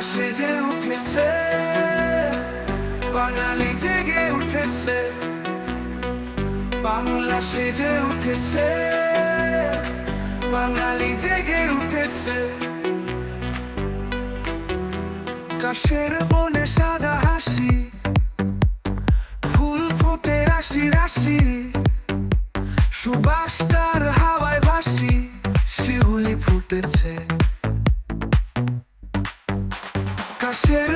সেজে উঠেছে, বাঙালি জেগে উঠেছে। বাংলা সেজে উঠেছে, বাঙালি জেগে উঠেছে। কাশের বনে সাদা হাসি, ফুল ফুটে রাশি রাশি, সুবাস তার হাওয়ায় ভাসি, শিউলি ফুটেছে।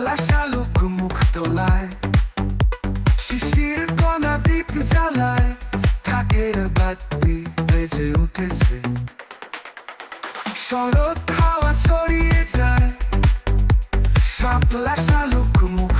শাপলা শালুক শিশির কণা দ্বীপ জ্বালায় থাকের বাতি বেজে উঠেছে শরৎ হাওয়া ছড়িয়ে যায় শাপলা শালুক মুখ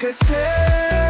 সেজে উঠেছে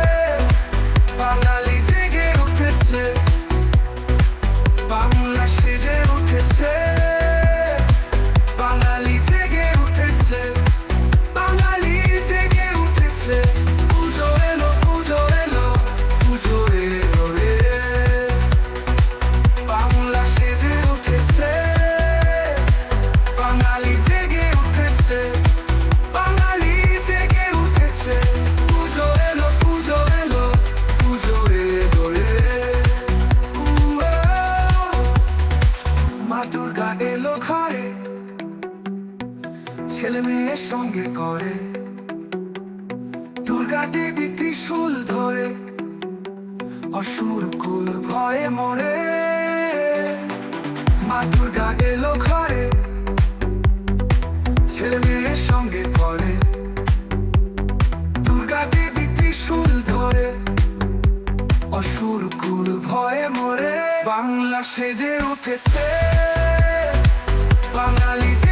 ছেলে মেয়ের সঙ্গে করে। দুর্গা দেবী ত্রিশূল ধরে। অসুর কুল ভয়ে মরে। মা দুর্গা এলো ঘরে। ছেলে মেয়ের সঙ্গে করে। দুর্গা দেবী ত্রিশূল ধরে। অসুর কুল ভয়ে মরে। বাংলা সেজে উঠেছে। বাঙালি উঠেছে